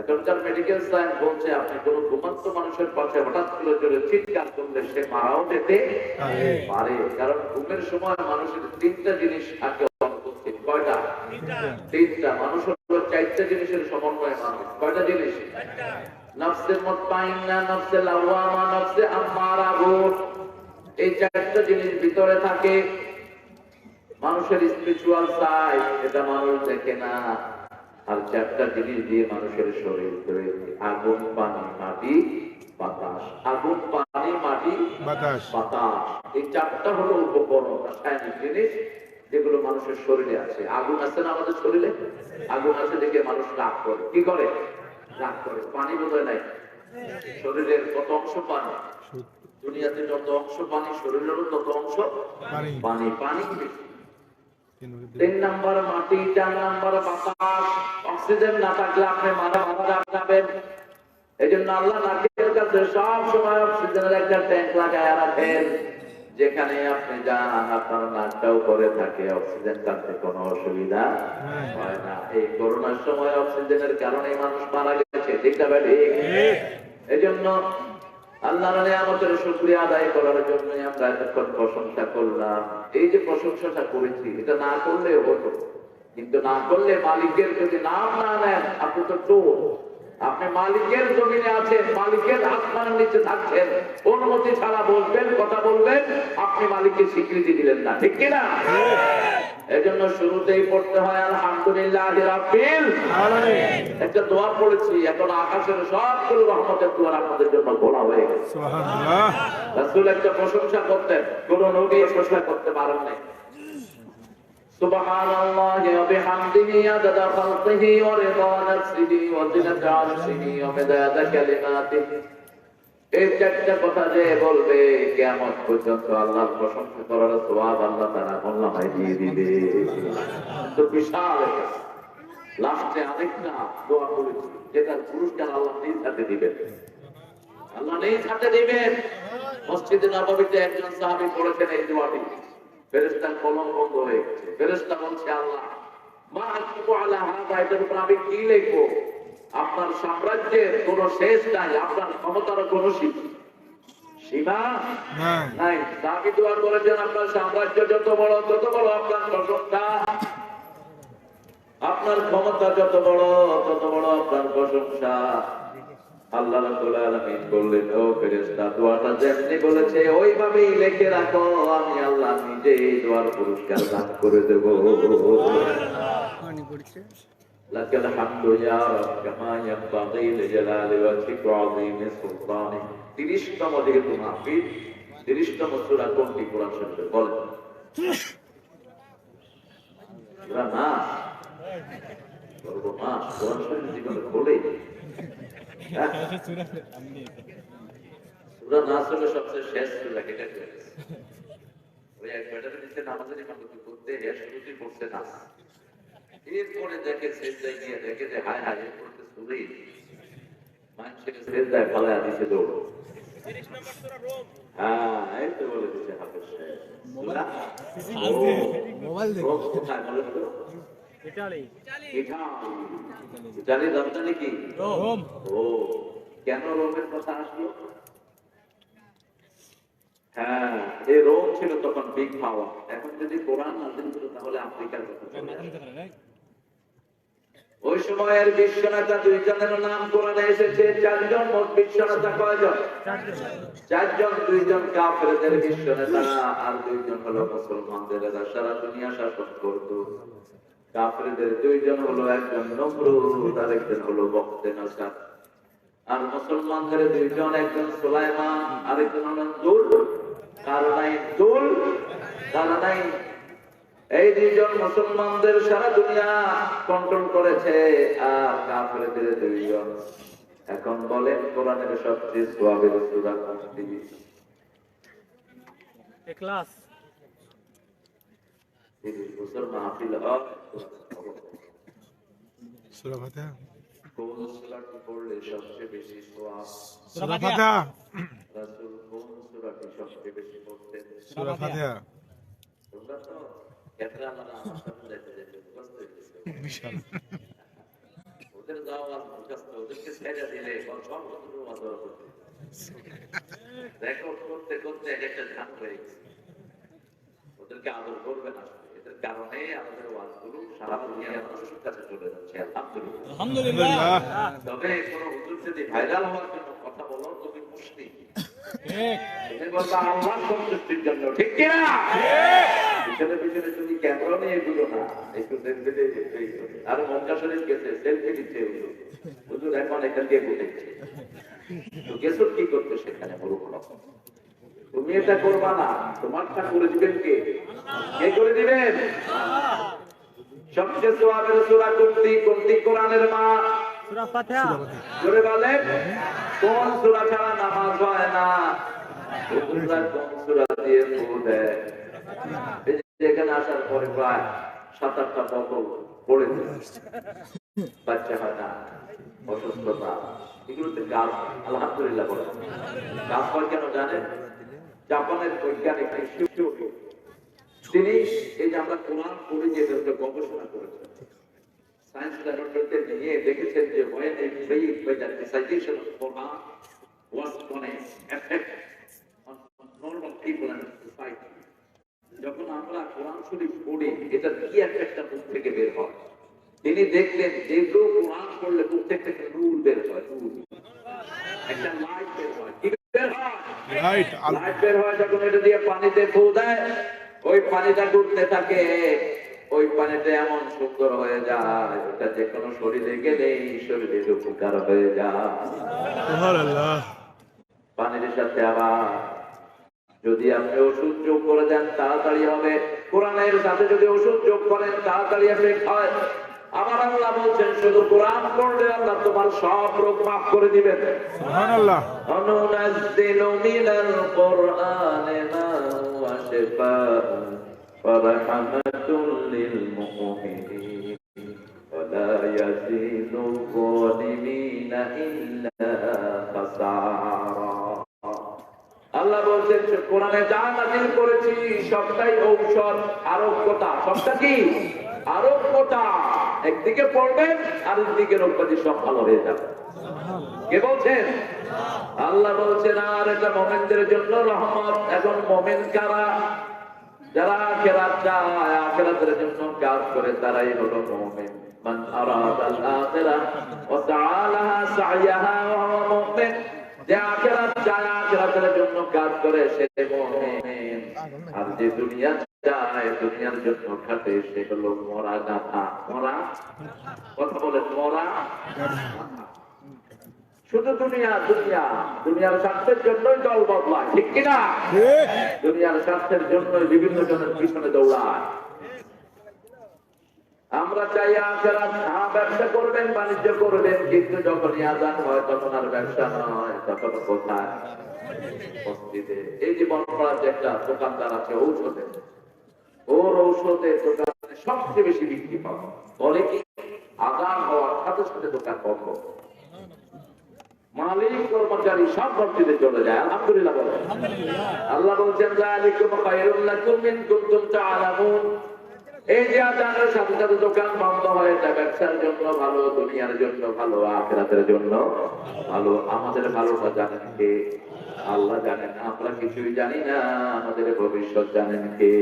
এখনকার medical science বলছে আপনি কোন ঘুমন্ত মানুষের পাশে হঠাৎ করে চলে চিৎকার করলে সে মারাও যেতে পারে। কারণ ঘুমের সময় মানুষের তিনটা জিনিস থাকে অনুপস্থিত। কয়টা? তিনটা। মানুষ হলো চারটা জিনিসের সমন্বয়ে মানুষ। কয়টা জিনিস? নফসে মুতমাইন্না নফসে লাওয়ামা নফসে আম্মারা এই চারটা জিনিস ভিতরে থাকে। মানুষের স্পিরিচুয়াল সাইড এটা মানুষ দেখে না। আর চারটা জিনিস দিয়ে মানুষের শরীর তৈরি। আগুন পানি মাটি বাতাস। আগুন পানি মাটি বাতাস। বাতাস। এই চারটা হলো উপকরণ রাসায়নিক জিনিস যেগুলো মানুষের শরীরে আছে। আগুন আছে না আমাদের শরীরে? আগুন আছে দেখে মানুষ রাগ করে। কি করে? রাগ করে। পানি বোধহয় নাই। শরীরের কত অংশ পানি? দুনিয়াতে যত অংশ পানি শরীরেরও তত অংশ পানি। পানি। পানি বেশি তিন নাম্বার মাটি চার নাম্বার বাতাস। অক্সিজেন না থাকলে আপনি মারা মারা যাবেন। এই জন্য আল্লাহ নাকের কাছে সব সময় অক্সিজেনের একটা ট্যাঙ্ক লাগায় রাখেন। যেখানে আপনি যান আপনার নাকটাও করে থাকে অক্সিজেন কাটতে কোনো অসুবিধা হয়। না। এই করোনার সময় অক্সিজেনের কারণে মানুষ মারা গেছে ঠিক না ঠিক। এই জন্য আল্লাহর নিয়ামতের শুকরিয়া আদায় করার আমরা এতক্ষণ প্রশংসা করলাম। এই যে প্রশংসাটা করেছি, এটা না করলে হতো। কিন্তু না করলে মালিকের যদি নাম না নেন, আপনি তো চোর। আপনি মালিকের জমিনে আছেন, মালিকের আসমানের নিচে থাকছেন। অনুমতি ছাড়া বলবেন, কথা বলবেন, আপনি মালিককে স্বীকৃতি দিলেন না। ঠিক কিনা? এজন্য শুরুতেই পড়তে হয় আলহামদুলিল্লাহ রাব্বিল একটা দোয়া পড়েছি এখন আকাশের সবগুলো রহমতের দোয়ার আপনাদের জন্য খোলা হয়ে গেছে সুবহানাল্লাহ রাসূল একটা প্রশংসা করতেন কোন নবী এই প্রশংসা করতে পারেন নাই سبحان الله وبحمده عدد خلقه ورضا نفسه وزنة عرشه ومداد كلماته এই চারটা কথা যে বলবে কেমন পর্যন্ত আল্লাহর প্রশংসা করার সোয়াব আল্লাহ তারা মোল্লামায় দিয়ে দিবে। তো বিশাল লাস্টে আরেকটা দোয়া করেছি পুরস্কার আল্লাহ নিজ হাতে দিবেন। আল্লাহ নিজ হাতে দিবেন। মসজিদে নববীতে একজন সাহাবী এই দোয়াটি। ফেরেশতার কলম বন্ধ হয়ে গেছে। ফেরেশতা বলছে, আল্লাহ, মা আকিবু আলা হাদা এটার উপর আমি কি লিখব? আপনার সাম্রাজ্যের কোন শেষ নাই আপনার ক্ষমতার কোন সীমা। সীমা নাই। সাহাবী দোয়া করেছেন আপনার সাম্রাজ্য যত বড় তত বড় আপনার প্রশংসা। আপনার ক্ষমতা যত বড় তত বড় আপনার প্রশংসা। আল্লাহ রাব্বুল আলামিন বললেন ও ফেরেশতা দোয়াটা যেমনি বলেছে ওইভাবেই লিখে রাখো। আমি আল্লাহ নিজেই দোয়ার পুরস্কার দান করে দেব। لك الحمد يا رب كما ينبغي لجلال وجهك وعظيم سلطانك তিরিশতম যেহেতু মাহফিল তিরিশতম সূরা কোনটি কোরআন শরীফে বলেন সূরা নাস সর্বনাশ কোরআন শরীফ জীবনে খোলে হ্যাঁ? সূরা নাস হলো সবচেয়ে শেষ সূরা কেটে ফেলেছে ওই এক ব্যাটারি নিচে নামাজের ইমামতি করতে এর শুরুতেই পড়ছে নাস এরপরে দেখে সেজদায় গিয়ে দেখে যে হায় হায় এরপরে তো সুরেই মানুষের সেজদায় ফালায় দিছে দৌড় হ্যাঁ এই তো বলে দিছে হাফেজ সাহেব সূরা? ও, রোম কোথায় বলেন তো? ইটালি। ইটালির রাজধানী কি ও কেন রোমের কথা আসলো হ্যাঁ এই রোম ছিল তখন বিগ পাওয়ার এখন যদি কোরআন ছিল তাহলে আফ্রিকার কথা। ওই সময়ের বিশ্বনেতা দুইজনের নাম কোরআনে এসেছে, চারজন মোট বিশ্বনেতা কয়জন? চারজন, দুইজন কাফেরদের বিশ্বনেতা, আর দুইজন হলো মুসলমানদের সারা দুনিয়া শাসন করত। কাফেরদের দুইজন হলো একজন নমরুদ আর একজন হলো বক্তে নাসার আর মুসলমানদের দুইজন একজন সুলাইমান আর একজন হলেন দুল কারনাইন দুল কারনাইন এই দুইজন মুসলমানদের সারা দুনিয়া কন্ট্রোল করেছে আর কাফেরদের দুইজন। এখন বলেন কোরআনের সবচেয়ে সোয়াবের সূরা কোনটি ক্লাস। তিরিশ বছর মাহফিল হয়। সূরা ফাতিহা। কোন সূরাটি পড়লে সবচেয়ে বেশি সোয়াব সূরা ফাতিহা। রাসূল কোন সূরাটি সবচেয়ে বেশি পড়তেন? সূরা ফাতিহা। তোমরা তো। ক্যামেরা আমার সামনে দেখতে দেখতে মুখস্থ গেছে। বিশাল ওদের যাওয়ার মুখস্থ ওদের ছেড়ে দিলে সর্বত্র আদর করতে রেকর্ড করতে করতে এক একটা ধান হয়ে গেছে ওদেরকে আদর করবে না এদের কারণে আমাদের ওয়াজগুলো সারা দুনিয়ার মানুষের কাছে চলে যাচ্ছে আলহামদুলিল্লাহ। আলহামদুলিল্লাহ তবে কোন? হুজুর যদি ভাইরাল হওয়ার জন্য কথা বলো তুমি মুসলিম ঠিক। আল্লাহ সন্তুষ্টির জন্য ঠিক কিনা পিছনে পিছনে। ক্যামেরা নিয়ে এগুলো না। একটু দেখবে যে আর মক্কা শরীফ গেছে সেলফি দিচ্ছে হুজুর হুজুর এখন এখান দিয়ে বলেছে তো গেছো কি করতে সেখানে? মরুক তুমি এটা করবা না। তোমারটা করে দিবেন কে? কে করে দিবেন? সবচেয়ে সোয়াবের সুরা কোনটি কোনটি কোরআনের মা। সূরা ফাতিহা। জোরে বলেন। কোন সূরা ছাড়া নামাজ হয় না? কোন সূরা দিয়ে ফু দেয়? এই যে এখানে আসার পরে প্রায় সাত আটটা বোতল পড়ে। বাচ্চা হয় না অসুস্থতা এগুলোতে গাছ আলহামদুলিল্লাহ বলে। গাছ হয় কেন জানেন? জাপানের বৈজ্ঞানিক তিনি এই যে আমরা কোরআন পড়ে যে গবেষণা করেছেন। সায়েন্স ল্যাবরেটরিতে নিয়ে দেখেছেন যে recitation of Quran was on a effect on on normal people and society যখন আমরা কোরআন শরীফ পড়ি এটা কি এফেক্টটা মুখ থেকে বের হয়? তিনি দেখলেন যেগুলো কোরআন পড়লে প্রত্যেক থেকে নূর বের হয় নূর। একটা লাইট বের হয়। কি বের হয়? রাইট লাইট বের হয় যখন এটা দিয়ে পানিতে ফু দেয় ওই পানিটা ডুবতে থাকে। ওই পানিটা এমন সুন্দর হয়ে যায় ওটা যে কোনো শরীরে উপকার হয়ে যায়। পানির সাথে আবার যদি আপনি ওষুধ যোগ করে দেন তাড়াতাড়ি হবে। কোরআনের সাথে যদি ওষুধ যোগ করেন তাড়াতাড়ি আপনি হয় আমার আল্লাহ বলছেন শুধু কোরআন করলে আল্লাহ তোমার সব রোগ মাফ করে দিবেন। সুবহানাল্লাহ। অনুনাজ্জিলু মিনাল ইল্লা খাসারা বলছেন কোরআনে যা নাজিল করেছি, সবটাই ঔষধ, আরোগ্যতা। সবটা কি? আরোগ্যতা। একদিকে পড়বেন আর একদিকে রোগবাদী সব ভালো হয়ে যাবে। কে বলছেন? আল্লাহ বলছেন, আর এটা মোমেনদের জন্য রহমত। এখন মোমেন কারা? যারা আখেরাত চায়, আখেরাতের জন্য কাজ করে, তারাই হলো মোমেন। মান আরাদ আল আখিরা ওয়া তাআলাহা সাইয়াহা যে আখেরাত চায় আখেরাতের জন্য কাজ করে সে মুমিন। আর যে দুনিয়া চায় দুনিয়ার জন্য খাটে সে হলো মরা গাথা মরা? কথা বলে মরা? শুধু দুনিয়া দুনিয়া। দুনিয়ার স্বার্থের জন্যই দল বদলায় ঠিক কিনা? দুনিয়ার স্বার্থের জন্য বিভিন্ন জনের পিছনে দৌড়ায়। আমরা চাই আখেরাত হ্যাঁ ব্যবসা করবেন বাণিজ্য করবেন কিন্তু যখন আজান হয় তখন আর ব্যবসা নয় তখন কোথায়? মসজিদে। এই যে যে একটা দোকানদার আছে ওর ঔষধের দোকানে সবচেয়ে বেশি বিক্রি পাবো বলে কি আজান হওয়ার সাথে সাথে দোকান বন্ধ। মালিক কর্মচারী সব মসজিদে চলে যায়। আলহামদুলিল্লাহ বলেন আল্লাহ বলছেন যালিকুম খায়রুল লাকুম ইন কুনতুম তা'লামুন এই যে আজানের সাথে সাথে দোকান বন্ধ হয়ে যায় ব্যবসার জন্য ভালো, দুনিয়ার জন্য ভালো, আখেরাতের জন্য ভালো, আমাদের ভালোটা জানেন কে? আল্লাহ জানেন, আমরা কিছুই জানি না, আমাদের ভবিষ্যৎ জানেন কে?